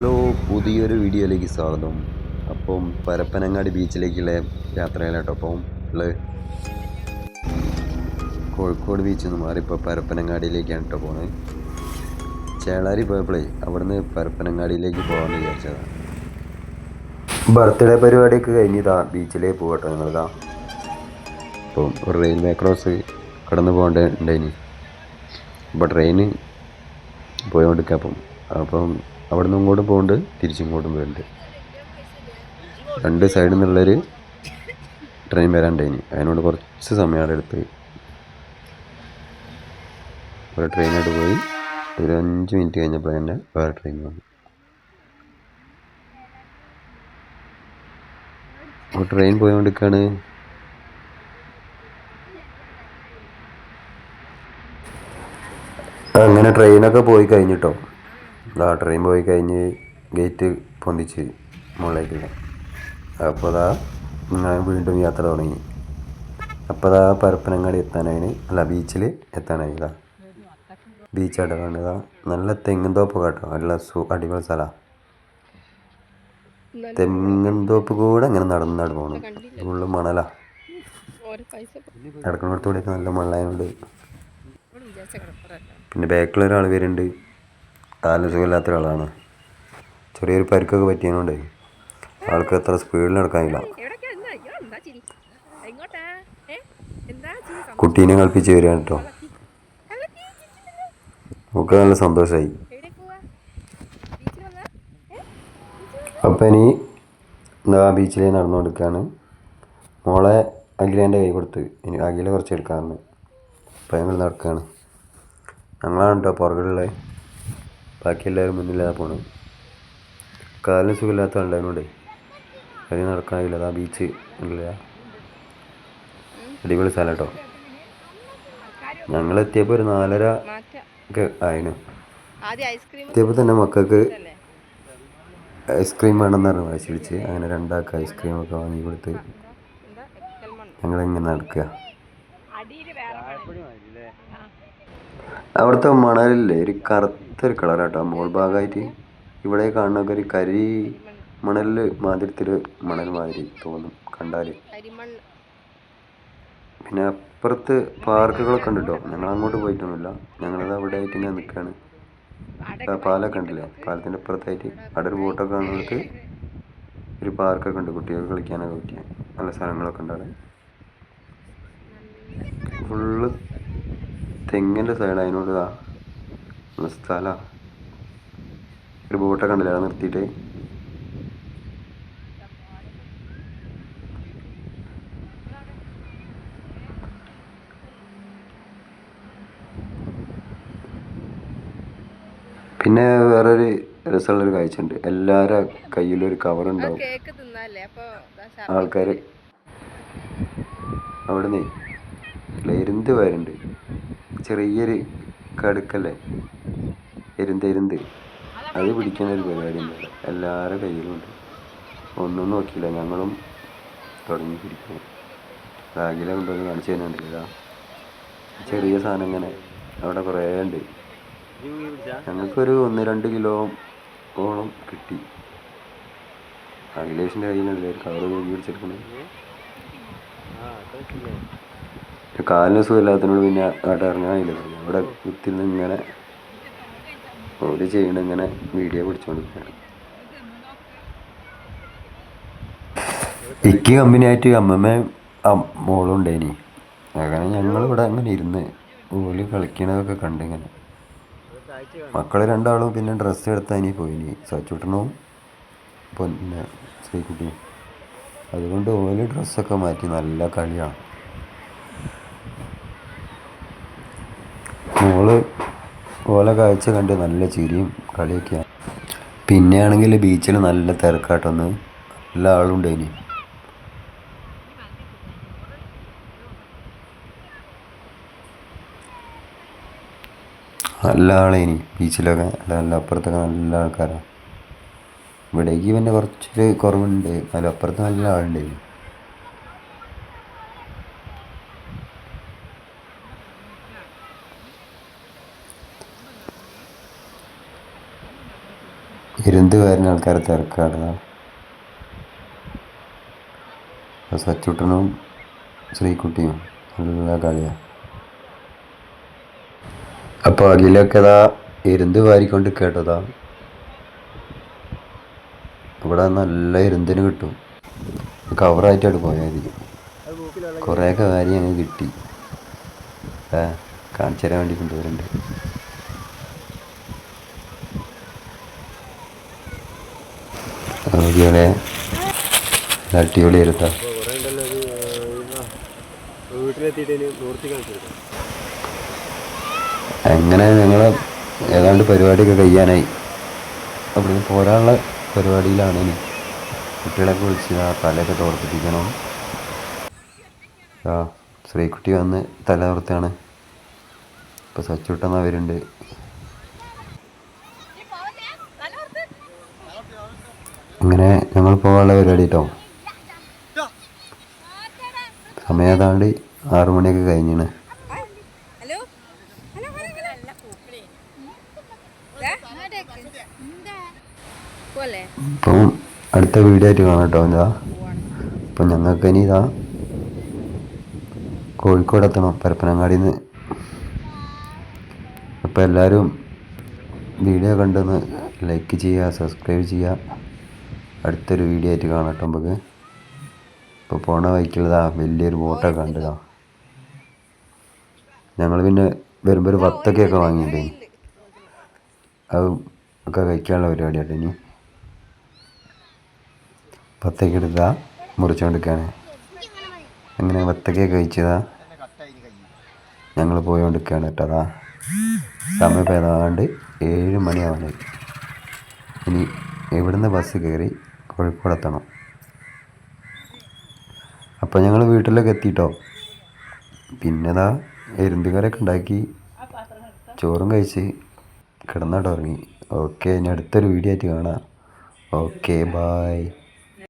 Hello പുതിയൊരു വീഡിയോയിലേക്ക് സ്വാഗതം. അപ്പം പരപ്പനങ്ങാടി ബീച്ചിലേക്കുള്ള യാത്രയിലാട്ടോ അപ്പം ഉള്ളത് കോഴിക്കോട് ബീച്ചിൽ നിന്ന് മാറി ഇപ്പോൾ പരപ്പനങ്ങാടിയിലേക്കാണ് കേട്ടോ പോണത് ചേളാരി പോയപ്പോഴേ അവിടുന്ന് പരപ്പനങ്ങാടിയിലേക്ക് പോകാമെന്ന് വിചാരിച്ചതാണ് ബർത്ത്ഡേ പരിപാടിയൊക്കെ കഴിഞ്ഞതാ ബീച്ചിലേക്ക് പോകട്ടോ ഞങ്ങളിതാ അപ്പം ഒരു റെയിൽവേ ക്രോസ് കടന്നു പോകേണ്ടതുണ്ടായിനി അപ്പോൾ ട്രെയിന് പോയോണ്ടിരിക്കാം അപ്പം. അപ്പം അവിടെ നിന്ന് ഇങ്ങോട്ടും പോകുന്നുണ്ട് തിരിച്ചിങ്ങോട്ടും പോകുന്നുണ്ട് രണ്ട് സൈഡിൽ നിന്നുള്ളൊരു ട്രെയിൻ വരാണ്ടായിനി. അതിനോട് കുറച്ച് സമയം അവിടെ എടുത്ത് ഒരു ട്രെയിനായിട്ട് പോയി. ഒരു അഞ്ച് മിനിറ്റ് കഴിഞ്ഞപ്പോൾ തന്നെ വേറെ ട്രെയിൻ വന്നു. അപ്പോൾ ട്രെയിൻ പോയോണ്ടിരിക്കുകയാണ് അങ്ങനെ ട്രെയിനൊക്കെ പോയി കഴിഞ്ഞിട്ടോ. ആ ട്രെയിൻ പോയി കഴിഞ്ഞ് ഗേറ്റ് പൊന്തിച്ച് മുകളിലേക്കുള്ള അപ്പോൾ അതാ ഞാൻ വീണ്ടും യാത്ര തുടങ്ങി. അപ്പോൾ അതാ പരപ്പനങ്ങാടി എത്താനായി അല്ല ബീച്ചിൽ എത്താനായി ഇതാ ബീച്ചായിട്ട് കാണുക നല്ല തെങ്ങും തോപ്പ് കേട്ടോ. നല്ല സു അടിപൊളി സ്ഥലമാണ് തെങ്ങും തോപ്പ് കൂടെ അങ്ങനെ നടന്ന് പോകണം ഫുള്ള് മണലാ. നടക്കുന്നിടത്തൂടെയൊക്കെ നല്ല മണലായതുകൊണ്ട് പിന്നെ ബാക്കിൽ ഒരാൾ വരുന്നുണ്ട്. കാലിന് സുഖമില്ലാത്ത ഒരാളാണ് ചെറിയൊരു പരിക്കൊക്കെ പറ്റിയതുകൊണ്ട് ആൾക്ക് അത്ര സ്പീഡിൽ നടക്കാനില്ല കുട്ടീനെ കളിപ്പിച്ച് വരികയാണ് കേട്ടോ. ഒക്കെ നല്ല സന്തോഷമായി അപ്പം ഇനി എന്താ ബീച്ചിലേക്ക് നടന്നു കൊടുക്കുകയാണ് മോളെ അഖിലേന്റെ കൈ കൊടുത്ത്. ഇനി അഖില കുറച്ച് എടുക്കാറുണ്ട്. അപ്പം ഞങ്ങൾ നടക്കുകയാണ് ഞങ്ങളാണ് കേട്ടോ പുറകിലുള്ളത്. ബാക്കി എല്ലാവരും മുന്നിലാ പോണത് കാലിന് സുഖമില്ലാത്ത ഉണ്ടായതുകൊണ്ടേ അതിന് നടക്കാനില്ല അതാ ബീച്ച് ഇല്ല അടിപൊളി സ്ഥലം കേട്ടോ ഞങ്ങളെത്തിയപ്പോൾ ഒരു നാലര ഒക്കെ ആയിനു. എത്തിയപ്പോൾ തന്നെ മക്കൾക്ക് ഐസ്ക്രീം വേണമെന്ന് പറഞ്ഞു വാശിടിച്ച് അങ്ങനെ രണ്ടാൾക്ക് ഐസ്ക്രീം ഒക്കെ വാങ്ങി കൊടുത്ത് ഞങ്ങളെങ്ങനെ നടക്കുക? അവിടുത്തെ മണലില്ലേ? ഒരു കറുത്തൊരു കളറാട്ടോ മോൾ ഭാഗമായിട്ട് ഇവിടെ കാണുന്നൊക്കെ ഒരു കരി മണലിൽ മാതിരത്തിൽ മണൽ മാതിരി തോന്നും കണ്ടാൽ പിന്നെ അപ്പുറത്ത് പാർക്കുകളൊക്കെ ഉണ്ട് കേട്ടോ ഞങ്ങൾ അങ്ങോട്ട് പോയിട്ടൊന്നുമില്ല. ഞങ്ങളത് അവിടെ ആയിട്ട് ഇങ്ങനെ നിൽക്കുകയാണ് പാലൊക്കെ ഉണ്ടല്ലേ? പാലത്തിന്റെ അപ്പുറത്തായിട്ട്. അവിടെ ഒരു ബോട്ടൊക്കെ കാണുന്നിടത്ത് ഒരു പാർക്കൊക്കെ ഉണ്ട് കുട്ടികൾക്ക് കളിക്കാനൊക്കെ പറ്റിയ നല്ല സ്ഥലങ്ങളൊക്കെ ഉണ്ട് ഫുള്ള് തെങ്ങിന്റെ സൈഡ് അതിനോട് ഇതാ സ്ഥലമാണ് ഒരു ബോട്ടൊക്കെ ഉണ്ടല്ലേ അവിടെ നിർത്തിയിട്ട്. പിന്നെ വേറൊരു രസമുള്ളൊരു കാഴ്ച ഉണ്ട് എല്ലാവരുടെ കയ്യിലും ഒരു കവർ ഉണ്ടാവും ആൾക്കാർ അവിടെ നിന്ന് എരുന്ത് വരുന്നുണ്ട് ചെറിയൊരു കടുക്കല്ലേ? എരുന്ത് എരുന്ത് അത് പിടിക്കുന്ന ഒരു പരിപാടി ഉണ്ട്. എല്ലാവരുടെ കയ്യിലുണ്ട്. ഒന്നും നോക്കിയില്ല. ഞങ്ങളും തുടങ്ങി പിടിക്കുന്നു. ബാഗിലെ കൊണ്ടുവന്ന് കാണിച്ചു തന്നെയുണ്ട് ചെറിയ സാധനം ഇങ്ങനെ അവിടെ കുറേ ഉണ്ട്. ഞങ്ങൾക്കൊരു ഒന്ന് രണ്ട് കിലോ ഓളം കിട്ടി. അഖിലേഷിന്റെ കയ്യിലല്ലേ കവറ് തൂക്കി പിടിച്ചെടുക്കുന്നത് കാലിന് സുഖമില്ലാത്തതിനോട് പിന്നെ അവിടെ ഇറങ്ങാനില്ല അവിടെ കുത്തി നിന്ന് ഇങ്ങനെ ഓര് ചെയ്യണ ഇങ്ങനെ വീഡിയോ പിടിച്ചുകൊണ്ടിരിക്കുകയാണ് ഇക്ക് കമ്പനിയായിട്ട് അമ്മമ്മയും മോളും ഉണ്ടായിനി അങ്ങനെ ഞങ്ങളിവിടെ അങ്ങനെ ഇരുന്ന് ഓൽ കളിക്കണതൊക്കെ കണ്ട് ഇങ്ങനെ. മക്കൾ രണ്ടാളും പിന്നെ ഡ്രസ്സ് എടുത്താനി പോയിനി. സച്ചുട്ടനും പിന്നെ ശ്രീകുട്ടിയും. അതുകൊണ്ട് ഓൽ ഡ്രസ്സൊക്കെ മാറ്റി. നല്ല കളിയാണ്. മോൾ ഓല കാഴ്ച കണ്ട് നല്ല ചിരിയും കളിയൊക്കെയാണ്. പിന്നെ ആണെങ്കിൽ ബീച്ചിൽ നല്ല തിരക്കാട്ടൊന്ന് എല്ലാ ഇനി നല്ല ആളേനി ബീച്ചിലൊക്കെ. നല്ല അപ്പുറത്തൊക്കെ നല്ല ആൾക്കാരാണ് ഇവിടേക്ക് പിന്നെ കുറച്ചൊരു കുറവുണ്ട്. അതിലപ്പുറത്ത് നല്ല ആളുണ്ട് ഇരുന്ത് വരുന്ന ആൾക്കാരെ തിരക്കാണ്. സച്ചുട്ടനും ശ്രീകുട്ടിയും നല്ല കളിയാണ് അപ്പോൾ അഖിലൊക്കെ ഇതാ ഇരുന്ത് വാരിക്കൊണ്ട് കേട്ടതാ. ഇവിടെ നല്ല ഇരുന്തിന് കിട്ടും. കവറായിട്ടാണ് മതി കുറേയൊക്കെ വാരി അങ്ങ് കിട്ടി. കാണിച്ചു തരാൻ വേണ്ടി കൊണ്ടുവരുന്നുണ്ട് അടിപൊളി അടിപൊളി അങ്ങനെ ഞങ്ങൾ ഏതാണ്ട് പരിപാടിയൊക്കെ കഴിയാനായി. അവിടുന്ന് പോരാനുള്ള പരിപാടിയിലാണ് ഇനി. കുട്ടികളൊക്കെ വിളിച്ച് ആ തലയൊക്കെ തോർത്തിപ്പിക്കണം. ആ ശ്രീകുട്ടി വന്ന് തല തോർത്താണ് ഇപ്പോൾ സച്ചുട്ടെന്ന് അവരുണ്ട്. അങ്ങനെ ഞങ്ങൾ പോകാനുള്ള പരിപാടി കേട്ടോ സമയം ഏതാണ്ട് ആറു മണിയൊക്കെ കഴിഞ്ഞാണ്. അപ്പം അടുത്ത വീഡിയോ ആയിട്ട് കാണാം കേട്ടോ എന്താ അപ്പം ഞങ്ങൾക്ക് ഇനി ഇതാ കോഴിക്കോട് എത്തണം പരപ്പനങ്ങാടിയിൽ നിന്ന് അപ്പോൾ എല്ലാവരും വീഡിയോ കണ്ടൊന്ന് ലൈക്ക് ചെയ്യുക സബ്സ്ക്രൈബ് ചെയ്യുക. അടുത്തൊരു വീഡിയോ ആയിട്ട് കാണാം നമുക്ക്. ഇപ്പോൾ പോണ വഴിക്കുള്ളതാ വലിയൊരു ബോട്ടൊക്കെ കണ്ടതാ. ഞങ്ങൾ പിന്നെ വരുമ്പോൾ ഒരു വത്തക്കയൊക്കെ വാങ്ങിയിട്ടേ അത് ഒക്കെ കഴിക്കാനുള്ള പരിപാടിയാട്ടോ ഇനി. വത്തക്ക എടുത്താ മുറിച്ചുകൊണ്ടിരിക്കുകയാണ് അങ്ങനെ വത്തക്ക കഴിച്ചതാ. ഞങ്ങൾ പോയോണ്ടിരിക്കുകയാണ് കേട്ടോ അതാ. സമയം ഏതാണ്ട് ഏഴ് മണിയാവാനായി. ഇനി എവിടുന്ന് ബസ് കയറി കോഴിക്കോട് അപ്പം അപ്പോൾ ഞങ്ങൾ വീട്ടിലൊക്കെ എത്തിയിട്ടോ പിന്നെതാ എരുന്തുകരൊക്കെ ഉണ്ടാക്കി ചോറും കഴിച്ച് കിടന്നോട്ട് ഓക്കെ ഇനി അടുത്തൊരു വീഡിയോ ആയിട്ട് കാണാം. Okay bye